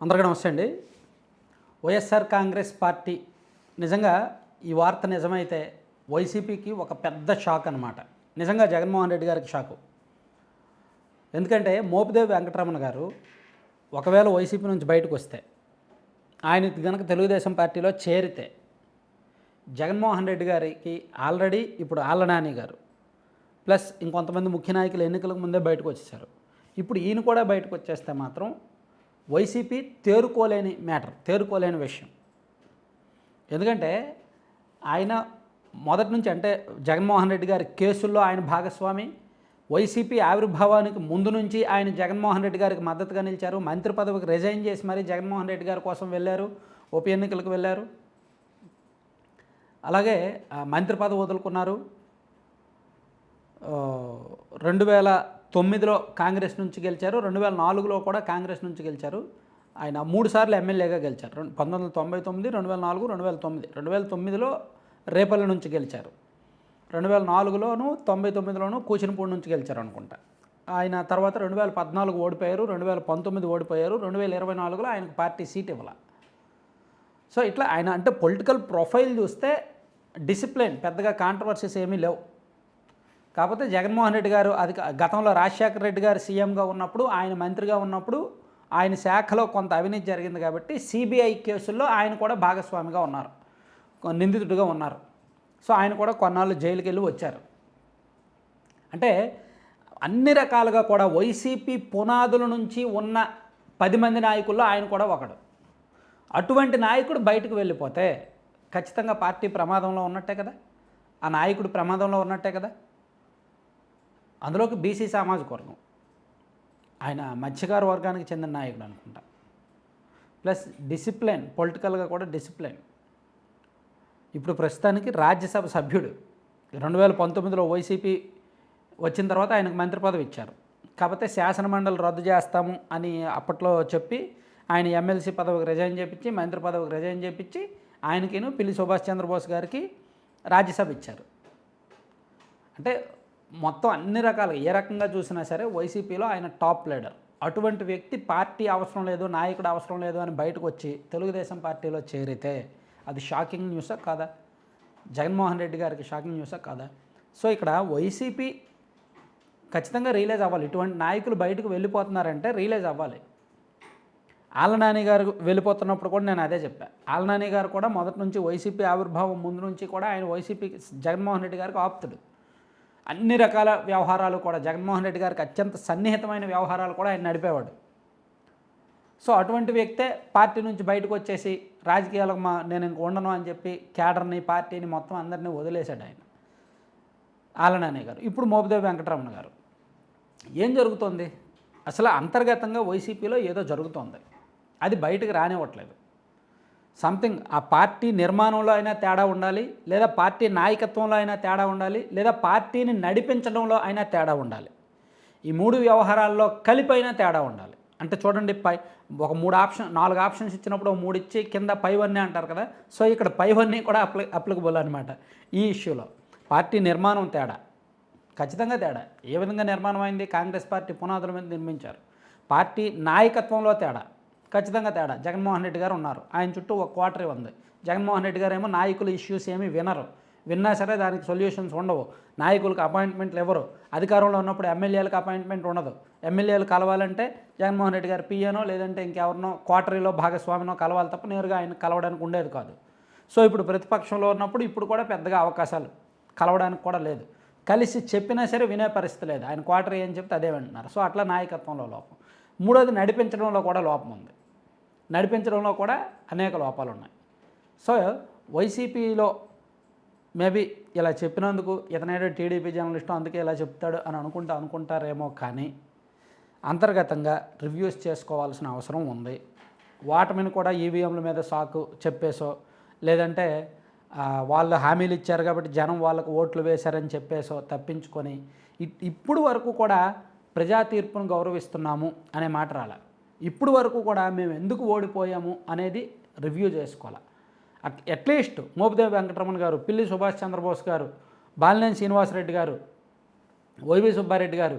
అందరికీ నమస్తే అండి. వైఎస్ఆర్ కాంగ్రెస్ పార్టీ నిజంగా ఈ వార్త నిజమైతే వైసీపీకి ఒక పెద్ద షాక్ అనమాట నిజంగా జగన్మోహన్ రెడ్డి గారికి షాకు. ఎందుకంటే మోపిదేవి వెంకటరమణ గారు ఒకవేళ వైసీపీ నుంచి బయటకు వస్తే ఆయన కనుక తెలుగుదేశం పార్టీలో చేరితే జగన్మోహన్ రెడ్డి గారికి ఆల్రెడీ ఇప్పుడు ఆళ్ళనాని గారు ప్లస్ ఇంకొంతమంది ముఖ్య నాయకులు ఎన్నికలకు ముందే బయటకు వచ్చేసారు ఇప్పుడు ఈయన కూడా బయటకు వచ్చేస్తే మాత్రం వైసీపీ తేరుకోలేని మ్యాటర్ తేరుకోలేని విషయం. ఎందుకంటే ఆయన మొదటి నుంచి అంటే జగన్మోహన్ రెడ్డి గారి కేసుల్లో ఆయన భాగస్వామి వైసీపీ ఆవిర్భావానికి ముందు నుంచి ఆయన జగన్మోహన్ రెడ్డి గారికి మద్దతుగా నిలిచారు. మంత్రి పదవికి రిజైన్ చేసి మరీ జగన్మోహన్ రెడ్డి గారి కోసం వెళ్ళారు ఉప ఎన్నికలకు వెళ్ళారు. అలాగే మంత్రి పదవి వదులుకున్నారు. రెండు వేల తొమ్మిదిలో కాంగ్రెస్ నుంచి గెలిచారు రెండు వేల నాలుగులో కూడా కాంగ్రెస్ నుంచి గెలిచారు. ఆయన మూడు సార్లు ఎమ్మెల్యేగా గెలిచారు. రెండు పంతొమ్మిది వందల తొంభై తొమ్మిది రెండు వేల నాలుగు రెండు వేల తొమ్మిది. రెండు వేల తొమ్మిదిలో రేపల్లి నుంచి గెలిచారు. రెండు వేల నాలుగులోను తొంభై తొమ్మిదిలోను కూచినపూడి నుంచి గెలిచారు అనుకుంటా. ఆయన తర్వాత రెండు వేల పద్నాలుగు ఓడిపోయారు రెండు వేల పంతొమ్మిది ఓడిపోయారు రెండు వేల ఇరవై నాలుగులో ఆయనకు పార్టీ సీట్ ఇవ్వాల. సో ఇట్లా ఆయన అంటే పొలిటికల్ ప్రొఫైల్ చూస్తే డిసిప్లిన్ పెద్దగా కాంట్రవర్సీస్ ఏమీ లేవు. కాకపోతే జగన్మోహన్ రెడ్డి గారు అది గతంలో రాజశేఖర రెడ్డి గారు సీఎంగా ఉన్నప్పుడు ఆయన మంత్రిగా ఉన్నప్పుడు ఆయన శాఖలో కొంత అవినీతి జరిగింది కాబట్టి సిబిఐ కేసుల్లో ఆయన కూడా భాగస్వామిగా ఉన్నారు. కొ- నిందితుడిగా ఉన్నారు. సో ఆయన కూడా కొన్నాళ్ళు జైలుకి వెళ్ళి వచ్చారు. అంటే అన్ని రకాలుగా కూడా వైసీపీ పునాదుల నుంచి ఉన్న పది మంది నాయకుల్లో ఆయన కూడా ఒకడు. అటువంటి నాయకుడు బయటకు వెళ్ళిపోతే ఖచ్చితంగా పార్టీ ప్రమాదంలో ఉన్నట్టే కదా? ఆ నాయకుడు ప్రమాదంలో ఉన్నట్టే కదా? అందులోకి బీసీ సామాజిక వర్గం ఆయన మత్స్యకార వర్గానికి చెందిన నాయకుడు అనుకుంటా. ప్లస్ డిసిప్లిన్ పొలిటికల్గా కూడా డిసిప్లిన్. ఇప్పుడు ప్రస్తుతానికి రాజ్యసభ సభ్యుడు. రెండు వేల పంతొమ్మిదిలో వైసీపీ వచ్చిన తర్వాత ఆయనకు మంత్రి పదవి ఇచ్చారు. కాకపోతే శాసనమండలి రద్దు చేస్తాము అని అప్పట్లో చెప్పి ఆయన ఎమ్మెల్సీ పదవికి రిజైన్ చేపించి మంత్రి పదవికి రిజైన్ చేపించి ఆయనకిను పిల్లి సుభాష్ చంద్రబోస్ గారికి రాజ్యసభ ఇచ్చారు. అంటే మొత్తం అన్ని రకాలుగా ఏ రకంగా చూసినా సరే వైసీపీలో ఆయన టాప్ లీడర్. అటువంటి వ్యక్తి పార్టీ అవసరం లేదు నాయకుడు అవసరం లేదు అని బయటకు వచ్చి తెలుగుదేశం పార్టీలో చేరితే అది షాకింగ్ న్యూసా కాదా? జగన్మోహన్ రెడ్డి గారికి షాకింగ్ న్యూసా కాదా? సో ఇక్కడ వైసీపీ ఖచ్చితంగా రియలైజ్ అవ్వాలి. ఇటువంటి నాయకులు బయటకు వెళ్ళిపోతున్నారంటే రియలైజ్ అవ్వాలి. ఆలనాని గారు వెళ్ళిపోతున్నప్పుడు కూడా నేను అదే చెప్పాను ఆలనాని గారు కూడా మొదటి నుంచి వైసీపీ ఆవిర్భావం ముందు నుంచి కూడా ఆయన వైసీపీ జగన్మోహన్ రెడ్డి గారికి ఆప్తుడు. అన్ని రకాల వ్యవహారాలు కూడా జగన్మోహన్ రెడ్డి గారికి అత్యంత సన్నిహితమైన వ్యవహారాలు కూడా ఆయన నడిపేవాడు. సో అటువంటి వ్యక్తే పార్టీ నుంచి బయటకు వచ్చేసి రాజకీయాలకు మా నేను ఇంక ఉండను అని చెప్పి క్యాడర్ని పార్టీని మొత్తం అందరినీ వదిలేశాడు ఆయన. ఆలనాని గారు. ఇప్పుడు మోపిదేవి వెంకటరమణ గారు. ఏం జరుగుతోంది? అసలు అంతర్గతంగా వైసీపీలో ఏదో జరుగుతోంది. అది బయటకు రానివ్వట్లేదు. సంథింగ్ ఆ పార్టీ నిర్మాణంలో అయినా తేడా ఉండాలి లేదా పార్టీ నాయకత్వంలో అయినా తేడా ఉండాలి లేదా పార్టీని నడిపించడంలో అయినా తేడా ఉండాలి. ఈ మూడు వ్యవహారాల్లో కలిపైనా తేడా ఉండాలి. అంటే చూడండి పై ఒక మూడు ఆప్షన్ నాలుగు ఆప్షన్స్ ఇచ్చినప్పుడు మూడు ఇచ్చి కింద పైవన్నీ అంటారు కదా సో ఇక్కడ పైవన్నీ కూడా అప్లి అప్లికబుల్ అనమాట ఈ ఇష్యూలో పార్టీ నిర్మాణం తేడా ఖచ్చితంగా తేడా. ఏ విధంగా నిర్మాణం అయింది కాంగ్రెస్ పార్టీ పునాదుల మీద నిర్మించారు. పార్టీ నాయకత్వంలో తేడా ఖచ్చితంగా తేడా. జగన్మోహన్ రెడ్డి గారు ఉన్నారు. ఆయన చుట్టూ ఒక క్వార్టరీ ఉంది. జగన్మోహన్ రెడ్డి గారు ఏమో నాయకుల ఇష్యూస్ ఏమీ వినరు. విన్నా సరే దానికి సొల్యూషన్స్ ఉండవు. నాయకులకు అపాయింట్మెంట్లు ఎవరు? అధికారంలో ఉన్నప్పుడు ఎమ్మెల్యేలకు అపాయింట్మెంట్ ఉండదు. ఎమ్మెల్యేలు కలవాలంటే జగన్మోహన్ రెడ్డి గారు పియ్యనో లేదంటే ఇంకెవరినో క్వార్టరీలో భాగస్వామినో కలవాలి తప్ప నేరుగా ఆయన కలవడానికి ఉండేది కాదు. సో ఇప్పుడు ప్రతిపక్షంలో ఉన్నప్పుడు ఇప్పుడు కూడా పెద్దగా అవకాశాలు కలవడానికి కూడా లేదు. కలిసి చెప్పినా సరే వినే పరిస్థితి లేదు. ఆయన క్వార్టర్ ఏం చెప్తే అదే వింటున్నారు. సో అట్లా నాయకత్వంలో లోపం. మూడోది నడిపించడంలో కూడా లోపం ఉంది. నడిపించడంలో కూడా అనేక లోపాలు ఉన్నాయి. సో వైసీపీలో మేబీ ఇలా చెప్పినందుకు ఇతనేదో టీడీపీ జర్నలిస్టు అందుకే ఇలా చెప్తాడు అని అనుకుంటా అనుకుంటారేమో కానీ అంతర్గతంగా రివ్యూస్ చేసుకోవాల్సిన అవసరం ఉంది. వాటమిని కూడా ఈవీఎంల మీద సాకు చెప్పేసో లేదంటే వాళ్ళు హామీలు ఇచ్చారు కాబట్టి జనం వాళ్ళకు ఓట్లు వేశారని చెప్పేసో తప్పించుకొని ఇప్పుడు వరకు కూడా ప్రజా తీర్పును గౌరవిస్తున్నాము అనే మాట రాలే. ఇప్పుడు వరకు కూడా మేము ఎందుకు ఓడిపోయాము అనేది రివ్యూ చేసుకోవాలి. అట్ అట్లీస్ట్ మోపిదేవి వెంకటరమణ గారు పిల్లి సుభాష్ చంద్రబోస్ గారు బాలినేని శ్రీనివాసరెడ్డి గారు వైవి సుబ్బారెడ్డి గారు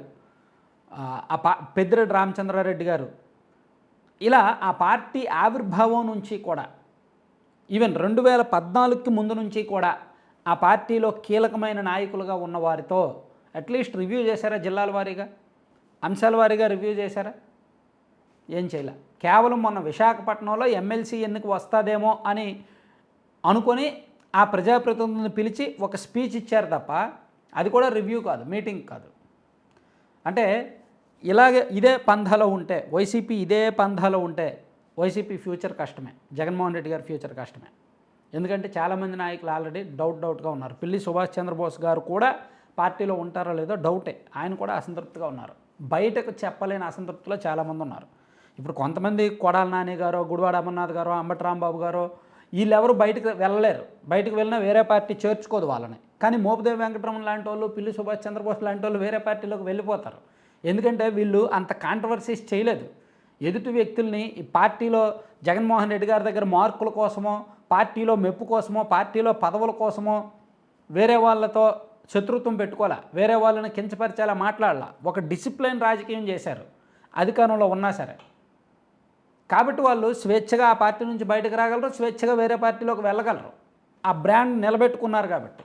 ఆ, ఆ పా పెద్దిరెడ్డి రామచంద్రారెడ్డి గారు ఇలా ఆ పార్టీ ఆవిర్భావం నుంచి కూడా ఈవెన్ రెండు వేల పద్నాలుగుకి ముందు నుంచి కూడా ఆ పార్టీలో కీలకమైన నాయకులుగా ఉన్న వారితో అట్లీస్ట్ రివ్యూ చేశారా జిల్లాల వారీగా? అంశాల వారీగా రివ్యూ చేశారా? ఏం చేయలే. కేవలం మొన్న విశాఖపట్నంలో ఎమ్మెల్సీ ఎన్నిక వస్తుందేమో అని అనుకొని ఆ ప్రజాప్రతినిధులను పిలిచి ఒక స్పీచ్ ఇచ్చారు తప్ప అది కూడా రివ్యూ కాదు మీటింగ్ కాదు. అంటే ఇలాగే ఇదే పంధాలో ఉంటే వైసీపీ ఇదే పంధాలో ఉంటే వైసీపీ ఫ్యూచర్ కష్టమే జగన్మోహన్ రెడ్డి గారి ఫ్యూచర్ కష్టమే. ఎందుకంటే చాలామంది నాయకులు ఆల్రెడీ డౌట్ డౌట్గా ఉన్నారు. పిల్లి సుభాష్ చంద్రబోస్ గారు కూడా పార్టీలో ఉంటారో లేదో డౌటే ఆయన కూడా అసంతృప్తిగా ఉన్నారు. బయటకు చెప్పలేని అసంతృప్తిలో చాలామంది ఉన్నారు. ఇప్పుడు కొంతమంది కొడాల నాని గారు గుడివాడ అమర్నాథ్ గారు అంబటి రాంబాబు గారు వీళ్ళెవరు బయటకు వెళ్ళలేరు. బయటకు వెళ్ళినా వేరే పార్టీ చేర్చుకోదు వాళ్ళని. కానీ మోపుదేవి వెంకటరమణ లాంటి వాళ్ళు పిల్లి సుభాష్ చంద్రబోస్ లాంటి వాళ్ళు వేరే పార్టీలోకి వెళ్ళిపోతారు. ఎందుకంటే వీళ్ళు అంత కాంట్రవర్సీస్ చేయలేదు. ఎదుటి వ్యక్తుల్ని ఈ పార్టీలో జగన్మోహన్ రెడ్డి గారి దగ్గర మార్కుల కోసమో పార్టీలో మెప్పు కోసమో పార్టీలో పదవుల కోసమో వేరే వాళ్ళతో శత్రుత్వం పెట్టుకోవాలా? వేరే వాళ్ళని కించపరిచేలా మాట్లాడాల? ఒక డిసిప్లిన్ రాజకీయం చేశారు. అధికారంలో ఉన్నా సరే. కాబట్టి వాళ్ళు స్వేచ్ఛగా ఆ పార్టీ నుంచి బయటకు రాగలరు స్వేచ్ఛగా వేరే పార్టీలోకి వెళ్ళగలరు. ఆ బ్రాండ్ నిలబెట్టుకున్నారు కాబట్టి.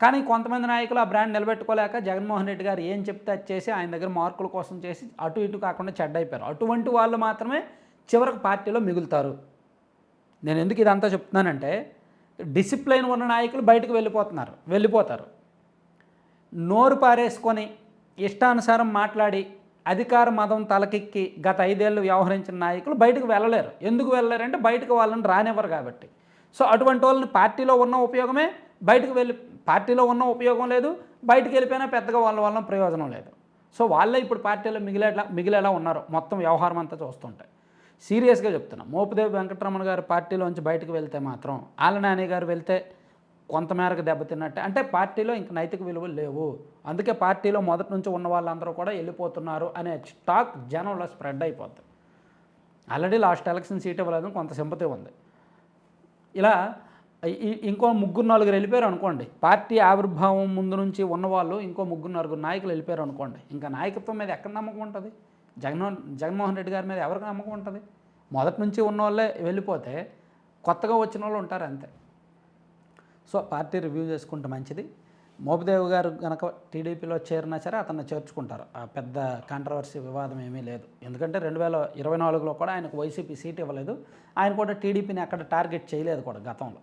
కానీ కొంతమంది నాయకులు ఆ బ్రాండ్ నిలబెట్టుకోలేక జగన్మోహన్ రెడ్డి గారు ఏం చెప్తే అది చేసి ఆయన దగ్గర మార్కుల కోసం చేసి అటు ఇటు కాకుండా చెడ్డైపోయారు అటువంటి వాళ్ళు మాత్రమే చివరికి పార్టీలో మిగులుతారు. నేను ఎందుకు ఇదంతా చెప్తున్నానంటే డిసిప్లైన్ ఉన్న నాయకులు బయటకు వెళ్ళిపోతున్నారు వెళ్ళిపోతారు. నోరు పారేసుకొని ఇష్టానుసారం మాట్లాడి అధికార మదం తలకెక్కి గత ఐదేళ్ళు వ్యవహరించిన నాయకులు బయటకు వెళ్ళలేరు. ఎందుకు వెళ్ళలేరంటే బయటకు వాళ్ళని రానివ్వరు కాబట్టి. సో అటువంటి వాళ్ళని పార్టీలో ఉన్న ఉపయోగమే బయటకు వెళ్ళి పార్టీలో ఉన్న ఉపయోగం లేదు బయటకు వెళ్ళిపోయినా పెద్దగా వాళ్ళ వల్ల ప్రయోజనం లేదు. సో వాళ్ళే ఇప్పుడు పార్టీలో మిగిలేలా మిగిలేలా ఉన్నారు. మొత్తం వ్యవహారం అంతా చూస్తుంటే. సీరియస్గా చెప్తున్నా. మోపదేవి వెంకటరమణ గారి పార్టీలోంచి బయటకు వెళ్తే మాత్రం ఆలనాని గారు వెళ్తే కొంతమేరకు దెబ్బతిన్నట్టే. అంటే పార్టీలో ఇంక నైతిక విలువలు లేవు. అందుకే పార్టీలో మొదటి నుంచి ఉన్న వాళ్ళందరూ కూడా వెళ్ళిపోతున్నారు అనే టాక్ జనంలో స్ప్రెడ్ అయిపోద్ది. ఆల్రెడీ లాస్ట్ ఎలక్షన్ సీట్ ఇవ్వలేదు కొంత సింపతి ఉంది. ఇలా ఈ- ఇంకో ముగ్గురు నలుగురు వెళ్ళిపోయారు అనుకోండి. పార్టీ ఆవిర్భావం ముందు నుంచి ఉన్నవాళ్ళు ఇంకో ముగ్గురు నలుగురు నాయకులు వెళ్ళిపోయారు అనుకోండి. ఇంకా నాయకత్వం మీద ఎక్కడ నమ్మకం ఉంటుంది? జగన్మోహన్ జగన్మోహన్ రెడ్డి గారి మీద ఎవరికి నమ్మకం ఉంటుంది? మొదటి నుంచి ఉన్న వాళ్ళే వెళ్ళిపోతే కొత్తగా వచ్చిన వాళ్ళు ఉంటారు అంతే. సో పార్టీ రివ్యూ చేసుకుంటే మంచిది. మోపిదేవ్ గారు కనుక టీడీపీలో చేరినా సరే అతన్ని చేర్చుకుంటారు. ఆ పెద్ద కాంట్రవర్సీ వివాదం ఏమీ లేదు. ఎందుకంటే రెండు వేల ఇరవై నాలుగులో కూడా ఆయనకు వైసీపీ సీట్ ఇవ్వలేదు. ఆయన కూడా టీడీపీని అక్కడ టార్గెట్ చేయలేదు కూడా గతంలో.